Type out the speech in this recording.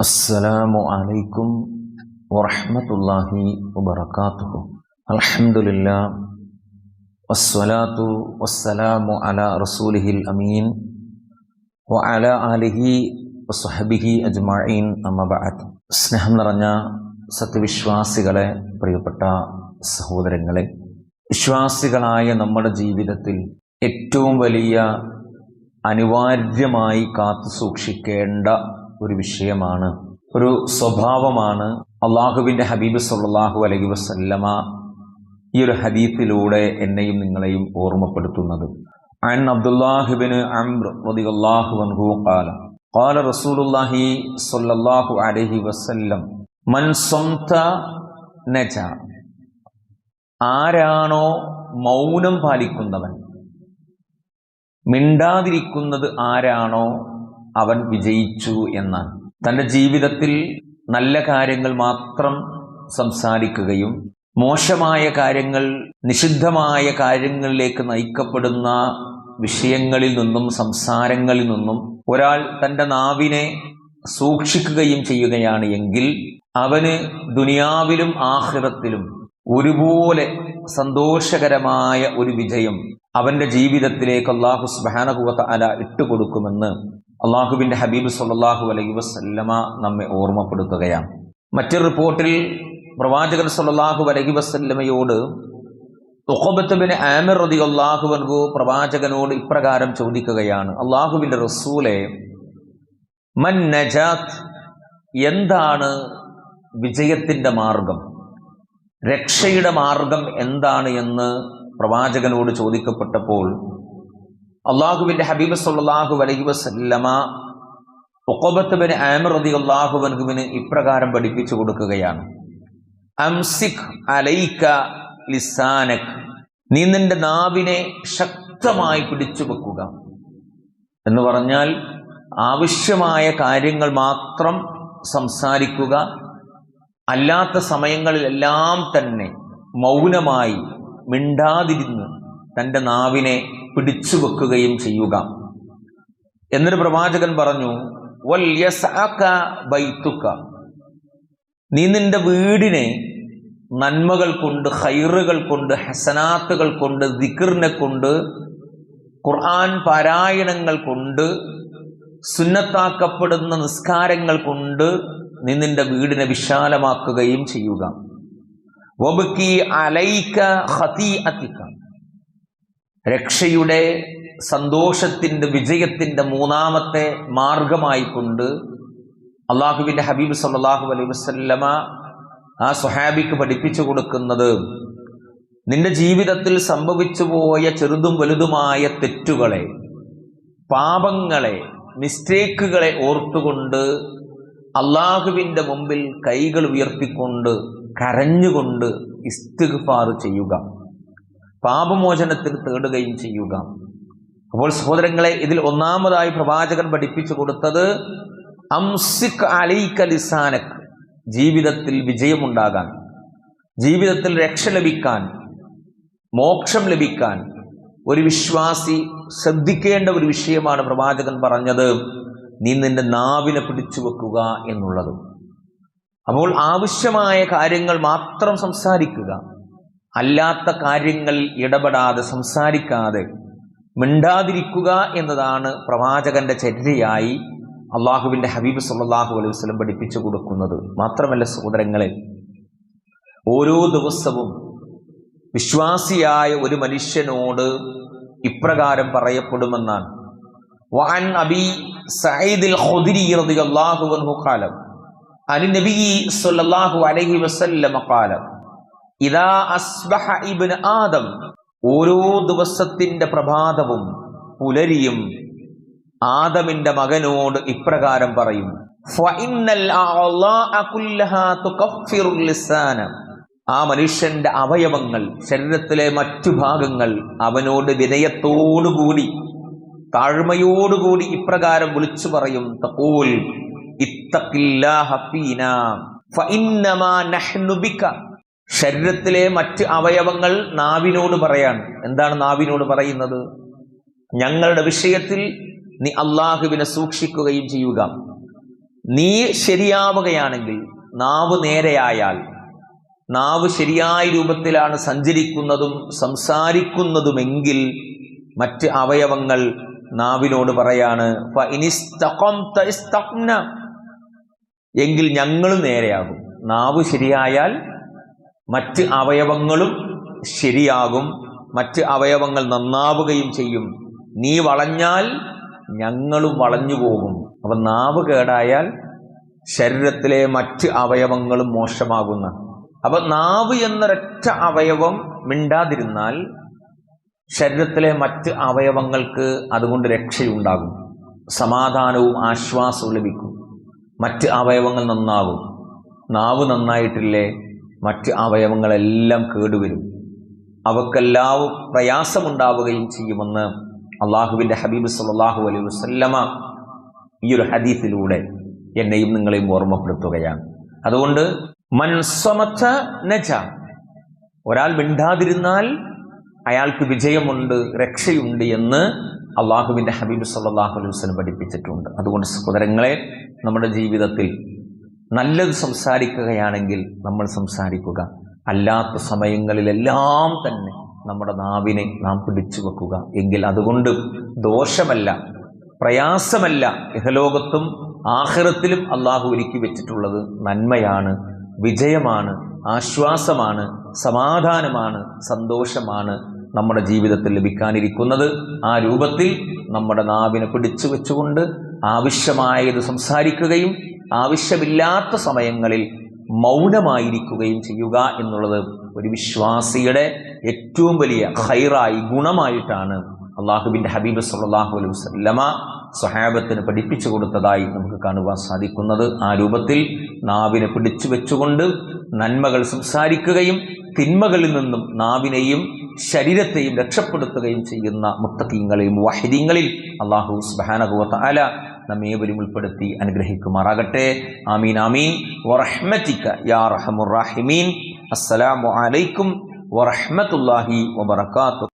السلام عليكم ورحمة الله وبركاته الحمد لله والصلاة والسلام على رسوله الأمين وعلى آله وصحبه أجمعين أما بعد സ്നേഹം നിറഞ്ഞ സത്യവിശ്വാസികളെ പ്രിയപ്പെട്ട സഹോദരങ്ങളെ വിശ്വാസികളായ നമ്മുടെ ജീവിതത്തിൽ ഏറ്റവും വലിയ അനിവാര്യമായി കാത്തു സൂക്ഷിക്കേണ്ട ഒരു വിഷയമാണ് ഒരു സ്വഭാവമാണ് അള്ളാഹുവിൻ്റെ ഹബീബ് സല്ലാഹു അലൈഹി വസല്ലമ ഈ ഒരു ഹദീത്തിലൂടെ എന്നെയും നിങ്ങളെയും ഓർമ്മപ്പെടുത്തുന്നത് عن عبد الله بن عمرو رضي الله عنه قال قال رسول الله صلى الله عليه وسلم من صمت نجا ആരാണോ മൗനം പാലിക്കുന്നവൻ മിണ്ടാതിരിക്കുന്നത് ആരാണോ അവൻ വിജയിച്ചു എന്ന്. തന്റെ ജീവിതത്തിൽ നല്ല കാര്യങ്ങൾ മാത്രം സംസാരിക്കുകയും മോശമായ കാര്യങ്ങൾ നിഷിദ്ധമായ കാര്യങ്ങളിലേക്ക് നയിക്കപ്പെടുന്ന വിഷയങ്ങളിൽ നിന്നും സംസാരങ്ങളിൽ നിന്നും ഒരാൾ തന്റെ നാവിനെ സൂക്ഷിക്കുകയും ചെയ്യുകയാണ് എങ്കിൽ അവന് ദുനിയാവിലും ആഹൃതത്തിലും ഒരുപോലെ സന്തോഷകരമായ ഒരു വിജയം അവന്റെ ജീവിതത്തിലേക്ക് അള്ളാഹു സ്ബാനകുവത്ത അല ഇട്ടുകൊടുക്കുമെന്ന് അള്ളാഹുവിന്റെ ഹബീബ് സല്ലാഹു അലൈഹി വസല്ലമ നമ്മെ ഓർമ്മപ്പെടുത്തുകയാണ്. മറ്റൊരു റിപ്പോർട്ടിൽ പ്രവാചകൻ സല്ലാഹു അലൈഹി വസ്ല്ലമയോട് തുഹബത്തുബിന് ആമിർ റതി അള്ളാഹു അൻഹു പ്രവാചകനോട് ഇപ്രകാരം ചോദിക്കുകയാണ്. അള്ളാഹുബിന്റെ റസൂലെ മൻ നജാത്ത് എന്താണ് വിജയത്തിന്റെ മാർഗം? രക്ഷയുടെ മാർഗം എന്താണ് എന്ന് പ്രവാചകനോട് ചോദിക്കപ്പെട്ടപ്പോൾ അള്ളാഹുവിന്റെ ഹബീബ് സല്ലാഹു അലൈഹി വസല്ലമ ഒക്കോബത്തുബിന് ആമർ റതി അള്ളാഹുബൻഹുവിന് ഇപ്രകാരം പഠിപ്പിച്ചു കൊടുക്കുകയാണ്. അംസിഖ് അലൈക്ക ലിസാനക്. നീ നിന്റെ നാവിനെ ശക്തമായി പിടിച്ചു വെക്കുക. എന്ന് പറഞ്ഞാൽ ആവശ്യമായ കാര്യങ്ങൾ മാത്രം സംസാരിക്കുക അല്ലാത്ത സമയങ്ങളിലെല്ലാം തന്നെ മൗനമായി മിണ്ടാതിരുന്ന് തന്റെ നാവിനെ പിടിച്ചു വെക്കുകയും ചെയ്യുക. എന്നൊരു പ്രവാചകൻ പറഞ്ഞു വൽ ബൈത്തുക്ക നീ നിന്റെ വീടിനെ നന്മകൾ കൊണ്ട് ഹൈറുകൾ കൊണ്ട് ഹസനാത്തുകൾ കൊണ്ട് ദിക്കറിനെ കൊണ്ട് ഖുർആൻ പാരായണങ്ങൾ കൊണ്ട് സുന്നത്താക്കപ്പെടുന്ന നിസ്കാരങ്ങൾ കൊണ്ട് നീ നിന്റെ വീടിനെ വിശാലമാക്കുകയും ചെയ്യുക. വബുക്കി അലൈക്ക ഹതി രക്ഷയുടെ സന്തോഷത്തിന്റെ വിജയത്തിന്റെ മൂന്നാമത്തെ മാർഗമായി കൊണ്ട് അള്ളാഹുവിന്റെ ഹബീബ് സല്ലാഹു അലൈഹി വസ്ല്ലമ ആ സുഹാബിക്ക് പഠിപ്പിച്ചു കൊടുക്കുന്നത് നിന്റെ ജീവിതത്തിൽ സംഭവിച്ചു പോയ ചെറുതും വലുതുമായ തെറ്റുകളെ പാപങ്ങളെ മിസ്റ്റേക്കുകളെ ഓർത്തുകൊണ്ട് അള്ളാഹുവിന്റെ മുമ്പിൽ കൈകൾ ഉയർത്തിക്കൊണ്ട് കരഞ്ഞുകൊണ്ട് ഇസ്തിഗ്ഫാർ ചെയ്യുക. പാപമോചനത്തിന് തേടുകയും ചെയ്യുക. അപ്പോൾ സഹോദരങ്ങളെ ഇതിൽ ഒന്നാമതായി പ്രവാചകൻ പഠിപ്പിച്ചു കൊടുത്തത് അംസിക് അലൈക്ക ലിസാനക് ജീവിതത്തിൽ വിജയമുണ്ടാകാൻ ജീവിതത്തിൽ രക്ഷ ലഭിക്കാൻ മോക്ഷം ലഭിക്കാൻ. ഒരു വിശ്വാസി ശ്രദ്ധിക്കേണ്ട ഒരു വിഷയമാണ് പ്രവാചകൻ പറഞ്ഞത്. നീ നിന്റെ നാവിനെ പിടിച്ചു വെക്കുക എന്നുള്ളത്. അപ്പോൾ ആവശ്യമായ കാര്യങ്ങൾ മാത്രം സംസാരിക്കുക. അല്ലാത്ത കാര്യങ്ങൾ ഇടപെടാതെ സംസാരിക്കാതെ മിണ്ടാതിരിക്കുക എന്നതാണ് പ്രവാചകന്റെ ചര്യയായി അള്ളാഹുവിൻ്റെ ഹബീബ് സല്ലാഹു അലൈഹി വസ്ലം പഠിപ്പിച്ചു കൊടുക്കുന്നത് മാത്രമല്ല സഹോദരങ്ങളെ ഓരോ ദിവസവും വിശ്വാസിയായ ഒരു മനുഷ്യനോട് ഇപ്രകാരം പറയപ്പെടുമെന്നാണ് وعن أبي سعيد الخدري رضي الله عنه قال عن النبي صلى الله عليه وسلم قال ഇതാ അസ്ബഹ ഇബിന് ആദം. ഓരോ ദിവസത്തിന്റെ പ്രഭാതവും പുലരിയും ആദമിന്റെ മകനോട് ഇപ്രകാരം പറയും. ആ മനുഷ്യന്റെ അവയവങ്ങൾ ശരീരത്തിലെ മറ്റു ഭാഗങ്ങൾ അവനോട് വിനയത്തോടുകൂടി താഴ്മയോടുകൂടി ഇപ്രകാരം വിളിച്ചു പറയും. തപ്പോൽ ഇത്തക്കില്ലാ ശരീരത്തിലെ മറ്റ് അവയവങ്ങൾ നാവിനോട് പറയാണ്. എന്താണ് നാവിനോട് പറയുന്നത്? ഞങ്ങളുടെ വിഷയത്തിൽ നീ അള്ളാഹുവിനെ സൂക്ഷിക്കുകയും ചെയ്യുക. നീ ശരിയാവുകയാണെങ്കിൽ നാവ് നേരെയായാൽ നാവ് ശരിയായ രൂപത്തിലാണ് സഞ്ചരിക്കുന്നതും സംസാരിക്കുന്നതുമെങ്കിൽ മറ്റ് അവയവങ്ങൾ നാവിനോട് പറയാണ്. എങ്കിൽ ഞങ്ങൾ നേരെയാകും. നാവ് ശരിയായാൽ മറ്റ് അവയവങ്ങളും ശരിയാകും മറ്റ് അവയവങ്ങൾ നന്നാവുകയും ചെയ്യും. നീ വളഞ്ഞാൽ ഞങ്ങളും വളഞ്ഞു പോകും. അപ്പം നാവ് കേടായാൽ ശരീരത്തിലെ മറ്റ് അവയവങ്ങളും മോശമാകുന്ന. അപ്പൊ നാവ് എന്നൊരൊറ്റ അവയവം മിണ്ടാതിരുന്നാൽ ശരീരത്തിലെ മറ്റ് അവയവങ്ങൾക്ക് അതുകൊണ്ട് രക്ഷയുണ്ടാകും. സമാധാനവും ആശ്വാസവും ലഭിക്കും. മറ്റ് അവയവങ്ങൾ നന്നാകും നാവ് നന്നായിട്ടില്ലേ? മറ്റ് അവയവങ്ങളെല്ലാം കേടുവരും. അവക്കെല്ലാം പ്രയാസമുണ്ടാവുകയും ചെയ്യുമെന്ന് അള്ളാഹുവിന്റെ ഹബീബ് സല്ലല്ലാഹു അലൈഹി വസല്ലമ ഈ ഒരു ഹദീസിലൂടെ എന്നെയും നിങ്ങളെയും ഓർമ്മപ്പെടുത്തുകയാണ്. അതുകൊണ്ട് മൻസമത്ത നജ. ഒരാൾ മിണ്ടാതിരുന്നാൽ അയാൾക്ക് വിജയമുണ്ട് രക്ഷയുണ്ട് എന്ന് അള്ളാഹുവിന്റെ ഹബീബ് സല്ലല്ലാഹു അലൈഹി വസല്ലം പഠിപ്പിച്ചിട്ടുണ്ട്. അതുകൊണ്ട് സഹോദരങ്ങളെ നമ്മുടെ ജീവിതത്തിൽ നല്ലത് സംസാരിക്കുകയാണെങ്കിൽ നമ്മൾ സംസാരിക്കുക. അല്ലാത്ത സമയങ്ങളിലെല്ലാം തന്നെ നമ്മുടെ നാവിനെ നാം പിടിച്ചു വെക്കുക. എങ്കിൽ അതുകൊണ്ട് ദോഷമല്ല പ്രയാസമല്ല ഇഹലോകത്തും ആഖിറത്തിലും അള്ളാഹു ഒരുക്കി വെച്ചിട്ടുള്ളത് നന്മയാണ് വിജയമാണ് ആശ്വാസമാണ് സമാധാനമാണ് സന്തോഷമാണ് നമ്മുടെ ജീവിതത്തിൽ ലഭിക്കാനിരിക്കുന്നത്. ആ രൂപത്തിൽ നമ്മുടെ നാവിനെ പിടിച്ചു വെച്ചുകൊണ്ട് ആവശ്യമായത് സംസാരിക്കുകയും ആവശ്യമില്ലാത്ത സമയങ്ങളിൽ മൗനമായിരിക്കുകയും ചെയ്യുക എന്നുള്ളത് ഒരു വിശ്വാസിയുടെ ഏറ്റവും വലിയ ഹൈറായി ഗുണമായിട്ടാണ് അള്ളാഹുബിന്റെ ഹബീബ് സല്ലാഹു അലൈഹി വസല്ലമ സ്വഹാബത്തിന് പഠിപ്പിച്ചു കൊടുത്തതായി നമുക്ക് കാണുവാൻ സാധിക്കുന്നത്. ആ രൂപത്തിൽ നാവിനെ പിടിച്ചു വെച്ചുകൊണ്ട് നന്മകൾ സംസാരിക്കുകയും തിന്മകളിൽ നിന്നും നാവിനെയും ശരീരത്തെയും രക്ഷപ്പെടുത്തുകയും ചെയ്യുന്ന മുത്തക്കീങ്ങളെയും വഹിദീങ്ങളിൽ അള്ളാഹു സുബാനകുവത്ത അല നമ്മേവരും ഉൾപ്പെടുത്തി അനുഗ്രഹിക്കുമാറാകട്ടെ. ആമീൻ ആമീൻ. വറഹ്മത്തിക്ക യാ റഹമുറാഹിമീൻ അസ്സലാമു അലൈക്കും വറഹ്മത്തുള്ളാഹി വബറകാതുഹു.